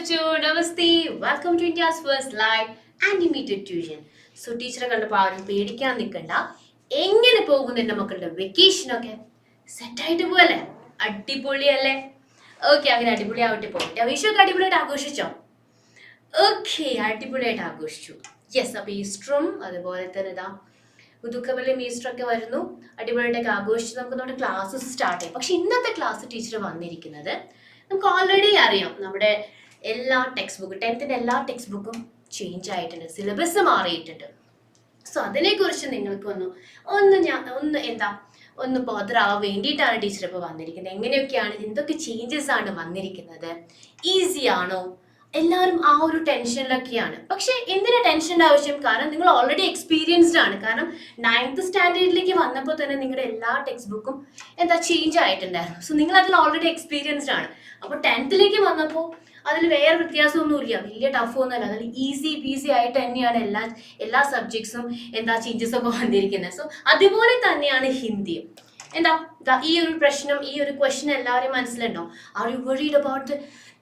Bachchu namaste. Welcome to India's first live animated tuition so ടീച്ചറെ കണ്ടപ്പോൾ ആരും പേടിക്കാൻ നിൽക്കണ്ട. എങ്ങനെ പോകുന്നു എന്റെ മക്കളുടെ വെക്കേഷനൊക്കെ സെറ്റായിട്ട് പോവല്ലേ? അടിപൊളിയല്ലേ? ഓക്കെ അങ്ങനെ അടിപൊളി ആവട്ടെ പോകട്ടെ വിഷു ഒക്കെ അടിപൊളിയായിട്ട് ആഘോഷിച്ചോ? ഓക്കെ അടിപൊളിയായിട്ട് ആഘോഷിച്ചു. യെസ് അപ്പോൾ ഈസ്റ്ററും അതുപോലെ തന്നെ ഇതാ ഈസ്റ്റർ ഒക്കെ വരുന്നു. അടിപൊളിയായിട്ടൊക്കെ ആഘോഷിച്ച് നമുക്ക് നമ്മുടെ ക്ലാസ് സ്റ്റാർട്ട് ചെയ്യാം. പക്ഷെ ഇന്നത്തെ ക്ലാസ് ടീച്ചർ വന്നിരിക്കുന്നത് നമുക്ക് ഓൾറെഡി അറിയാം. നമ്മുടെ എല്ലാ ടെക്സ്റ്റ് ബുക്കും ടെൻത്തിന്റെ എല്ലാ ടെക്സ്റ്റ് ബുക്കും ചേഞ്ച് ആയിട്ടുണ്ട്. സിലബസ് മാറിയിട്ടുണ്ട്. സോ അതിനെക്കുറിച്ച് നിങ്ങൾക്ക് ഒന്ന് ഒന്ന് ഞാൻ ഒന്ന് എന്താ ഒന്ന് ബോധറാവാൻ വേണ്ടിയിട്ടാണ് ടീച്ചർ ഇപ്പോൾ വന്നിരിക്കുന്നത്. എങ്ങനെയൊക്കെയാണ് എന്തൊക്കെ ചേഞ്ചസ് ആണ് വന്നിരിക്കുന്നത്? ഈസി ആണോ? എല്ലാവരും ആ ഒരു ടെൻഷനിലൊക്കെയാണ് പക്ഷെ എന്തിനാ ടെൻഷന്റെ ആവശ്യം? കാരണം നിങ്ങൾ ഓൾറെഡി എക്സ്പീരിയൻസ്ഡ് ആണ്. കാരണം നയൻത്ത് സ്റ്റാൻഡേർഡിലേക്ക് വന്നപ്പോൾ തന്നെ നിങ്ങളുടെ എല്ലാ ടെക്സ്റ്റ് ബുക്കും എന്താ ചേഞ്ച് ആയിട്ടുണ്ടായിരുന്നു. സോ നിങ്ങൾ അതിൽ ഓൾറെഡി എക്സ്പീരിയൻസ്ഡ് ആണ്. അപ്പോൾ ടെൻത്തിലേക്ക് വന്നപ്പോൾ അതിൽ വേറെ വ്യത്യാസമൊന്നുമില്ല. വലിയ ടഫ് ഒന്നുമല്ല. അതിൽ ഈസി പീസി ആയിട്ട് തന്നെയാണ് എല്ലാ എല്ലാ സബ്ജക്ട്സും എന്താ ചേഞ്ചസ് ഒക്കെ വന്നിരിക്കുന്നത്. സോ അതുപോലെ തന്നെയാണ് ഹിന്ദിയും എന്താ? ഈ ഒരു പ്രശ്നം ഈ ഒരു ക്വസ്റ്റ്യൻ എല്ലാവരും മനസ്സിലുണ്ടോ? Are you worried about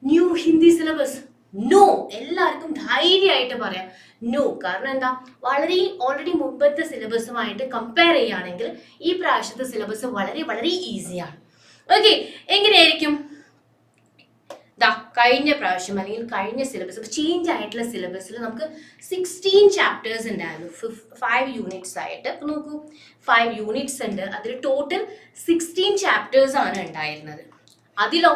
new Hindi syllabus no എല്ലാവർക്കും ധൈര്യമായിട്ട് പറയാം. നോ കാരണം എന്താ? വളരെ ഓൾറെഡി മുമ്പത്തെ സിലബസുമായിട്ട് കമ്പയർ ചെയ്യുകയാണെങ്കിൽ ഈ പ്രാവശ്യത്തെ സിലബസ് വളരെ വളരെ ഈസിയാണ് ഓക്കെ എങ്ങനെയായിരിക്കും? ദാ കഴിഞ്ഞ പ്രാവശ്യം അല്ലെങ്കിൽ കഴിഞ്ഞ സിലബസ് ചേഞ്ച് ആയിട്ടുള്ള സിലബസിൽ നമുക്ക് സിക്സ്റ്റീൻ ചാപ്റ്റേഴ്സ് ഉണ്ടായിരുന്നു. ഫൈവ് യൂണിറ്റ്സ് ആയിട്ട്. ഇപ്പൊ നോക്കൂ ഫൈവ് യൂണിറ്റ്സ് ഉണ്ട്. അതിൽ ടോട്ടൽ സിക്സ്റ്റീൻ ചാപ്റ്റേഴ്സ് ആണ് ഉണ്ടായിരുന്നത്. അതിലോ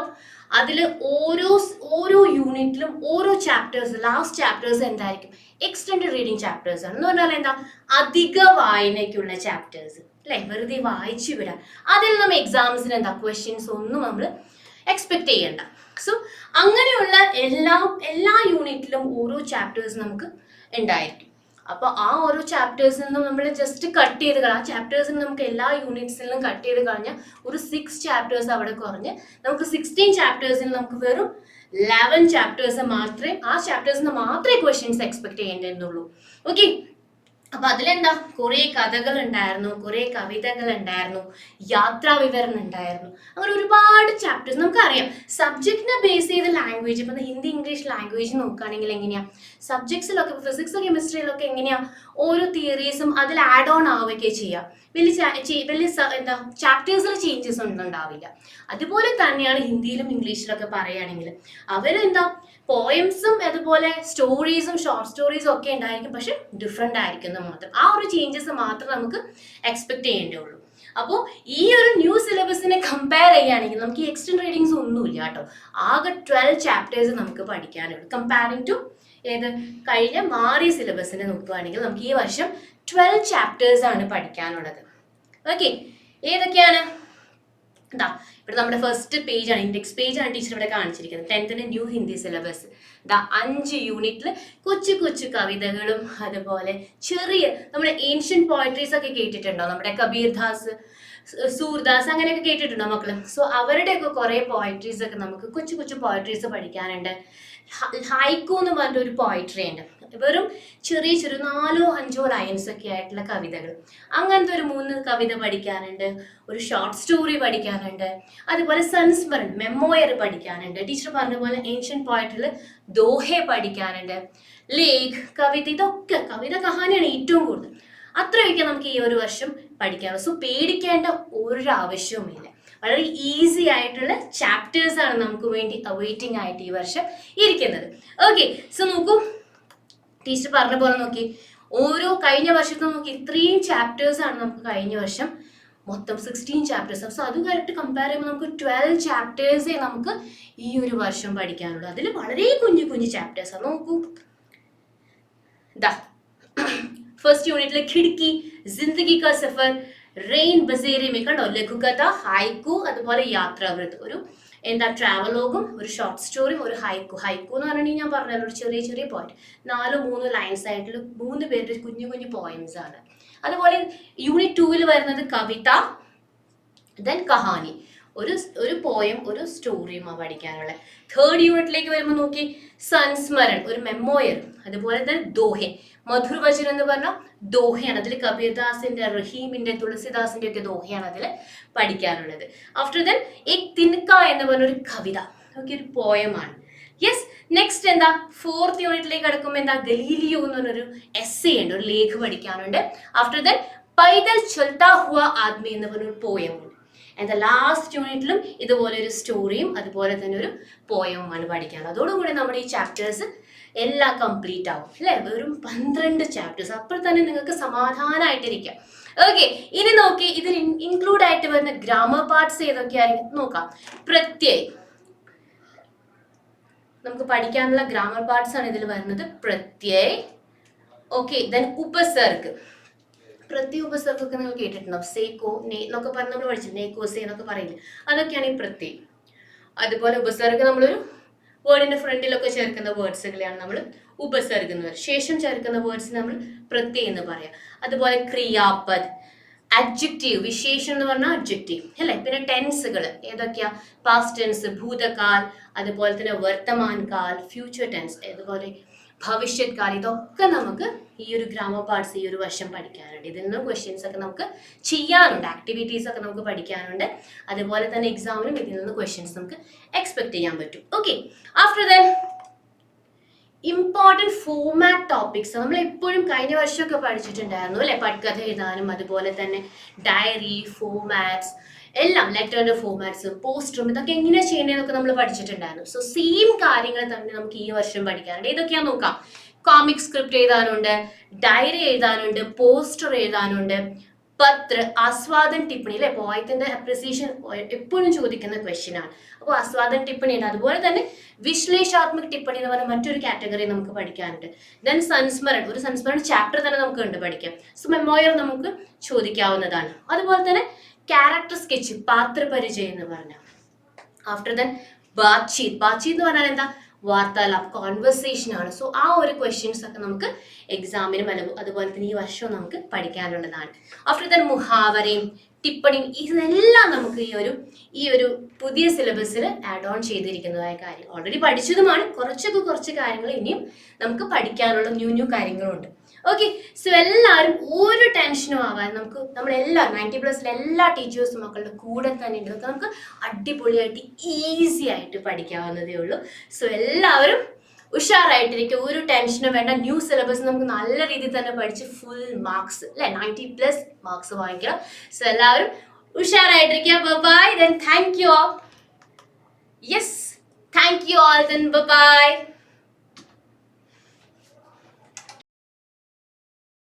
അതിൽ ഓരോ ഓരോ യൂണിറ്റിലും ഓരോ ചാപ്റ്റേഴ്സ് ലാസ്റ്റ് ചാപ്റ്റേഴ്സ് എന്തായിരിക്കും? എക്സ്റ്റൻഡ് റീഡിങ് ചാപ്റ്റേഴ്സ് ആണ്. എന്ന് പറഞ്ഞാൽ എന്താ? അധിക വായനയ്ക്കുള്ള ചാപ്റ്റേഴ്സ് അല്ലെ? വെറുതെ വായിച്ചു വിടാം അതിൽ നമ്മൾ എക്സാംസിന് എന്താ? ക്വസ്റ്റ്യൻസ് ഒന്നും നമ്മൾ എക്സ്പെക്ട് ചെയ്യണ്ട. സോ അങ്ങനെയുള്ള എല്ലാ എല്ലാ യൂണിറ്റിലും ഓരോ ചാപ്റ്റേഴ്സ് നമുക്ക് ഉണ്ടായിരിക്കും. അപ്പോൾ ആ ഓരോ ചാപ്റ്റേഴ്സിൽ നിന്നും നമ്മൾ ജസ്റ്റ് കട്ട് ചെയ്ത് കളയാം ആ ചാപ്റ്റേഴ്സിൽ നമുക്ക് എല്ലാ യൂണിറ്റ്സിൽ നിന്നും കട്ട് ചെയ്ത് കളഞ്ഞാൽ ഒരു സിക്സ് ചാപ്റ്റേഴ്സ് അവിടെ കുറഞ്ഞ് നമുക്ക് സിക്സ്റ്റീൻ ചാപ്റ്റേഴ്സിൽ നമുക്ക് വെറും ലെവൻ ചാപ്റ്റേഴ്സ് മാത്രമേ ആ ചാപ്റ്റേഴ്സിൽ നിന്ന് മാത്രമേ ക്വസ്റ്റ്യൻസ് എക്സ്പെക്ട് ചെയ്യേണ്ടതുള്ളൂ. ഓക്കെ അപ്പൊ അതിലെന്താ? കുറെ കഥകൾ ഉണ്ടായിരുന്നു കുറെ കവിതകൾ ഉണ്ടായിരുന്നു യാത്രാ വിവരണം ഉണ്ടായിരുന്നു. അങ്ങനെ ഒരുപാട് ചാപ്റ്റേഴ്സ് നമുക്കറിയാം. സബ്ജക്റ്റിനെ ബേസ് ചെയ്ത ലാംഗ്വേജ് ഇപ്പൊ ഹിന്ദി ഇംഗ്ലീഷ് ലാംഗ്വേജ് നോക്കുകയാണെങ്കിൽ എങ്ങനെയാ? സബ്ജക്ട്സിലൊക്കെ ഫിസിക്സ് കെമിസ്ട്രിയിലൊക്കെ എങ്ങനെയാ? ഓരോ തിയറീസും അതിൽ ആഡ് ഓൺ ആവുകയൊക്കെ ചെയ്യാം. വലിയ വലിയ എന്താ ചാപ്റ്റേഴ്സിൽ ചേഞ്ചസ് ഒന്നും ഉണ്ടാവില്ല. അതുപോലെ തന്നെയാണ് ഹിന്ദിയിലും ഇംഗ്ലീഷിലൊക്കെ പറയുകയാണെങ്കിൽ. അവരെന്താ? പോയംസും അതുപോലെ സ്റ്റോറീസും ഷോർട്ട് സ്റ്റോറീസും ഒക്കെ ഉണ്ടായിരിക്കും പക്ഷെ ഡിഫറെന്റ് ആയിരിക്കും എന്ന് മാത്രം. ആ ഒരു ചേഞ്ചസ് മാത്രം നമുക്ക് എക്സ്പെക്ട് ചെയ്യേണ്ടതുള്ളൂ അപ്പോൾ ഈ ഒരു ന്യൂ സിലബസിനെ കമ്പയർ ചെയ്യുകയാണെങ്കിൽ നമുക്ക് ഈ എക്സ്റ്റൻഡ് റീഡിങ്സ് ഒന്നുമില്ല കേട്ടോ. ആകെ ട്വൽവ് ചാപ്റ്റേഴ്സ് നമുക്ക് പഠിക്കാനുള്ളൂ. കമ്പാരിങ് ടു ഏത്? കഴിഞ്ഞ മാറിയ സിലബസിനെ നോക്കുകയാണെങ്കിൽ നമുക്ക് ഈ വർഷം ട്വൽവ് ചാപ്റ്റേഴ്സ് ആണ് പഠിക്കാനുള്ളത്. ഓക്കെ ഏതൊക്കെയാണ്? ഇതാ ഇവിടെ നമ്മുടെ ഫസ്റ്റ് പേജ് ആണ് ഇൻഡെക്സ് പേജ് ആണ് ടീച്ചർ ഇവിടെ കാണിച്ചിരിക്കുന്നത്. ടെൻത്തിന് ന്യൂ ഹിന്ദി സിലബസ് ദാ അഞ്ച് യൂണിറ്റിൽ കൊച്ചു കൊച്ചു കവിതകളും അതുപോലെ ചെറിയ നമ്മുടെ ഏൻഷ്യൻ പോയട്രീസ് ഒക്കെ കേട്ടിട്ടുണ്ടോ? നമ്മുടെ കബീർദാസ് സൂർദാസ് അങ്ങനെയൊക്കെ കേട്ടിട്ടുണ്ടോ മക്കളും? സോ അവരുടെയൊക്കെ കുറേ പോയട്രീസ് ഒക്കെ നമുക്ക് കൊച്ചു കൊച്ചു പോയട്രീസ് പഠിക്കാനുണ്ട്. ഹൈക്കു എന്ന് പറഞ്ഞ ഒരു പോയിട്രി ഉണ്ട്. വെറും ചെറിയ ചെറിയ നാലോ അഞ്ചോ ലൈൻസ് ഒക്കെ ആയിട്ടുള്ള കവിതകൾ. അങ്ങനത്തെ ഒരു മൂന്ന് കവിത പഠിക്കാനുണ്ട് ഒരു ഷോർട്ട് സ്റ്റോറി പഠിക്കാനുണ്ട് അതുപോലെ സൻസ്മരൺ മെമ്മോയർ പഠിക്കാനുണ്ട് ടീച്ചർ പറഞ്ഞ പോലെ ഏൻഷ്യൻ പോയിട്ടിൽ ദോഹെ പഠിക്കാനുണ്ട് ലേഖ് കവിത ഇതൊക്കെ കവിത കഹാനിയാണ് ഏറ്റവും കൂടുതൽ. അത്രയൊക്കെ നമുക്ക് ഈ ഒരു വർഷം പഠിക്കാനുള്ളൂ. സോ പേടിക്കേണ്ട ഒരു ആവശ്യവുമില്ല. വളരെ ഈസി ആയിട്ടുള്ള ചാപ്റ്റേഴ്സ് ആണ് നമുക്ക് വേണ്ടി അവൈറ്റിംഗ് ആയിട്ട് ഈ വർഷം ഇരിക്കുന്നത്. ഓക്കെ സോ നോക്കൂ. ടീച്ചർ പറഞ്ഞ പോലെ നോക്കി. ഓരോ കഴിഞ്ഞ വർഷത്തും നോക്കി ഇത്രയും ചാപ്റ്റേഴ്സ് ആണ് നമുക്ക് കഴിഞ്ഞ വർഷം. മൊത്തം സിക്സ്റ്റീൻ ചാപ്റ്റേഴ്സ് സോ അതുമായിട്ട് കമ്പയർ ചെയ്യുമ്പോൾ നമുക്ക് ട്വൽവ് ചാപ്റ്റേഴ്സേ നമുക്ക് ഈ ഒരു വർഷം പഠിക്കാനുള്ളൂ. അതിൽ വളരെ കുഞ്ഞു കുഞ്ഞു ചാപ്റ്റേഴ്സാണ് നോക്കൂ. ദാ. ഫസ്റ്റ് യൂണിറ്റിലെ ഖിഡ്കി ജിന്ദഗി കാ സഫർ റെയിൻ ബസേരെ മേ കണ്ടോ ലഘുകഥ ഹൈക്കു അതുപോലെ യാത്രാവൃത്ത് ഒരു എന്താ ട്രാവലോഗും ഒരു ഷോർട്ട് സ്റ്റോറിയും ഒരു ഹൈക്കു ഹൈക്കു എന്ന് പറഞ്ഞിട്ടുണ്ടെങ്കിൽ ഞാൻ പറഞ്ഞല്ലോ ഒരു ചെറിയ ചെറിയ പോയിന്റ് നാല് മൂന്ന് ലൈൻസ് ആയിട്ടുള്ള മൂന്ന് പേരുടെ കുഞ്ഞു കുഞ്ഞു പോയിന്റ്സ് ആണ്. അതുപോലെ യൂണിറ്റ് ടൂവിൽ വരുന്നത് കവിത ദെൻ കഹാനി. ഒരു ഒരു പോയം ഒരു സ്റ്റോറിയുമാണ് പഠിക്കാനുള്ളത് തേർഡ് യൂണിറ്റിലേക്ക് വരുമ്പോൾ നോക്കി സൻസ്മരൺ ഒരു മെമ്മോയർ അതുപോലെ തന്നെ ദോഹെ. മധുർവചൻ എന്ന് പറഞ്ഞാൽ ദോഹയാണ്. അതിൽ കബീർദാസിന്റെ റഹീമിന്റെ തുളസിദാസിന്റെ ഒക്കെ ദോഹയാണ് അതിൽ പഠിക്കാനുള്ളത്. ആഫ്റ്റർ ദെൻ എക് തിൻക എന്ന് പറഞ്ഞ ഒരു കവിത. ഓക്കെ ഒരു പോയമാണ് യെസ് നെക്സ്റ്റ് എന്താ? ഫോർത്ത് യൂണിറ്റിലേക്ക് കിടക്കുമ്പോൾ എന്താ? ഗലീലിയോ എന്ന് പറഞ്ഞൊരു എസ് എ ഉണ്ട്. ഒരു ലേഖ പഠിക്കാനുണ്ട്. ആഫ്റ്റർ ദെൻ പൈതൽ ചൊൽത്താ ഹുവ ആദ്മി എന്ന് പറഞ്ഞൊരു പോയം ഉണ്ട് ദ ലാസ്റ്റ് യൂണിറ്റിലും ഇതുപോലെ ഒരു സ്റ്റോറിയും അതുപോലെ തന്നെ ഒരു പോയവുമാണ് പഠിക്കാനുള്ളത്. അതോടുകൂടി നമ്മുടെ ഈ ചാപ്റ്റേഴ്സ് എല്ലാം കംപ്ലീറ്റ് ആവും അല്ലേ? വെറും പന്ത്രണ്ട് ചാപ്റ്റേഴ്സ് അപ്പോൾ തന്നെ നിങ്ങൾക്ക് സമാധാനമായിട്ടിരിക്കാം ഓക്കെ ഇനി നോക്കി ഇതിൽ ഇൻക്ലൂഡ് ആയിട്ട് വരുന്ന ഗ്രാമർ പാർട്സ് ഏതൊക്കെയായിരിക്കും നോക്കാം. പ്രത്യയ്. നമുക്ക് പഠിക്കാനുള്ള ഗ്രാമർ പാർട്സ് ആണ് ഇതിൽ വരുന്നത്. പ്രത്യേ ഓക്കെ ദെൻ ഉപസർഗ്. പ്രത്യേക ഉപസർഗമൊക്കെ നിങ്ങൾ കേട്ടിട്ടുണ്ടോ? സേക്കോ നെ എന്നൊക്കെ പറഞ്ഞ് നമ്മൾ പഠിച്ചു നേക്കോ സേ എന്നൊക്കെ പറയില്ലേ? അതൊക്കെയാണ് ഈ പ്രത്യ അതുപോലെ ഉപസർഗം നമ്മളൊരു വേർഡിന്റെ ഫ്രണ്ടിലൊക്കെ ചേർക്കുന്ന വേർഡ്സുകളെയാണ് നമ്മൾ ഉപസർഗം എന്ന് ശേഷം ചേർക്കുന്ന വേർഡ്സ് നമ്മൾ പ്രത്യയം എന്ന് പറയാം. അതുപോലെ ക്രിയാപദ് അഡ്ജക്റ്റീവ് വിശേഷം എന്ന് പറഞ്ഞാൽ അഡ്ജക്റ്റീവ് അല്ലേ? പിന്നെ ടെൻസുകൾ ഏതൊക്കെയാ? പാസ്റ്റ് ടെൻസ് ഭൂതകാൽ അതുപോലെ തന്നെ വർത്തമാൻ കാൽ ഫ്യൂച്ചർ ടെൻസ് അതുപോലെ ഭവിഷ്യത് കാലം ഇതൊക്കെ നമുക്ക് ഈ ഒരു ഗ്രാമർ പാർട്സ് ഈ ഒരു വർഷം പഠിക്കാനുണ്ട്. ഇതിൽ നിന്നും ക്വസ്റ്റ്യൻസ് ഒക്കെ നമുക്ക് ചെയ്യാനുണ്ട് ആക്ടിവിറ്റീസ് ഒക്കെ നമുക്ക് പഠിക്കാനുണ്ട്. അതുപോലെ തന്നെ എക്സാമിനും ഇതിൽ നിന്ന് ക്വസ്റ്റ്യൻസ് നമുക്ക് എക്സ്പെക്ട് ചെയ്യാൻ പറ്റും. Okay after then important format topics നമ്മൾ എപ്പോഴും കഴിഞ്ഞ വർഷമൊക്കെ പഠിച്ചിട്ടുണ്ടായിരുന്നു അല്ലെ? പട്കഥ എഴുതാനും അതുപോലെ തന്നെ ഡയറി ഫോമാറ്റ്സ് എല്ലാം ലെറ്ററിന്റെ ഫോമാറ്റ്സ് പോസ്റ്ററും ഇതൊക്കെ എങ്ങനെ ചെയ്യണേന്നൊക്കെ നമ്മൾ പഠിച്ചിട്ടുണ്ടായിരുന്നു. സോ സെയിം കാര്യങ്ങൾ തന്നെ നമുക്ക് ഈ വർഷം പഠിക്കാറുണ്ട് ഇതൊക്കെയാ നോക്കാം. കോമിക് സ്ക്രിപ്റ്റ് എഴുതാനുണ്ട് ഡയറി എഴുതാനുണ്ട് പോസ്റ്റർ എഴുതാനുണ്ട് പത്ര ആസ്വാദൻ ടിപ്പണി അല്ലെ? പോയത്തിന്റെ അപ്രിസിയേഷൻ എപ്പോഴും ചോദിക്കുന്ന ക്വസ്റ്റ്യൻ ആണ്. അപ്പോൾ ആസ്വാദൻ ടിപ്പണി ഉണ്ട്. അതുപോലെ തന്നെ വിശ്ലേഷാത്മക ടിപ്പണി എന്ന് പറഞ്ഞ മറ്റൊരു കാറ്റഗറി നമുക്ക് പഠിക്കാനുണ്ട്. ദെൻ സംസ്മരൺ ഒരു സംസ്മരൺ ചാപ്റ്റർ തന്നെ നമുക്ക് ഉണ്ട് പഠിക്കാം. സോ മെമ്മോയർ നമുക്ക് ചോദിക്കാവുന്നതാണ്. അതുപോലെ തന്നെ ക്യാരക്ടർ സ്കെച്ച് പാത്രപരിചയം എന്ന് പറഞ്ഞ. ആഫ്റ്റർ ദെൻ ബാച്ചി ബാച്ചി എന്ന് പറഞ്ഞാൽ എന്താ? വാർത്താലാപ് കോൺവെർസേഷൻ ആണ്. സോ ആ ഒരു ക്വസ്റ്റ്യൻസ് ഒക്കെ നമുക്ക് എക്സാമിനും അതുപോലെ തന്നെ ഈ വർഷവും നമുക്ക് പഠിക്കാനുള്ളതാണ്. ആഫ്റ്റർ ദൻ മുഹാവരയും ടിപ്പണിയും ഇതെല്ലാം നമുക്ക് ഈ ഒരു ഈ ഒരു പുതിയ സിലബസിൽ ആഡ് ഓൺ ചെയ്തിരിക്കുന്നതായ കാര്യം. ഓൾറെഡി പഠിച്ചതുമാണ്. കുറച്ചൊക്കെ കുറച്ച് കാര്യങ്ങൾ ഇനിയും നമുക്ക് പഠിക്കാനുള്ള ന്യൂ ന്യൂ കാര്യങ്ങളുണ്ട്. ഓക്കെ സോ എല്ലാവരും ഒരു ടെൻഷനും ആവാൻ നമുക്ക് നമ്മളെല്ലാം നയന്റി പ്ലസ്സിലെ എല്ലാ ടീച്ചേഴ്സും മക്കളുടെ കൂടെ തന്നെ ഉണ്ട് നമുക്ക് അടിപൊളിയായിട്ട് ഈസി ആയിട്ട് പഠിക്കാവുന്നതേ ഉള്ളൂ. സോ എല്ലാവരും ഉഷാറായിട്ടിരിക്കും ഒരു ടെൻഷനും വേണ്ട. ന്യൂ സിലബസ് നമുക്ക് നല്ല രീതിയിൽ തന്നെ പഠിച്ച് ഫുൾ മാർക്സ് അല്ലെ? നയന്റി പ്ലസ് മാർക്സ് വാങ്ങിക്കണം. സോ എല്ലാവരും ഉഷാറായിട്ടിരിക്കുക bye then thank you yes thank you all then bye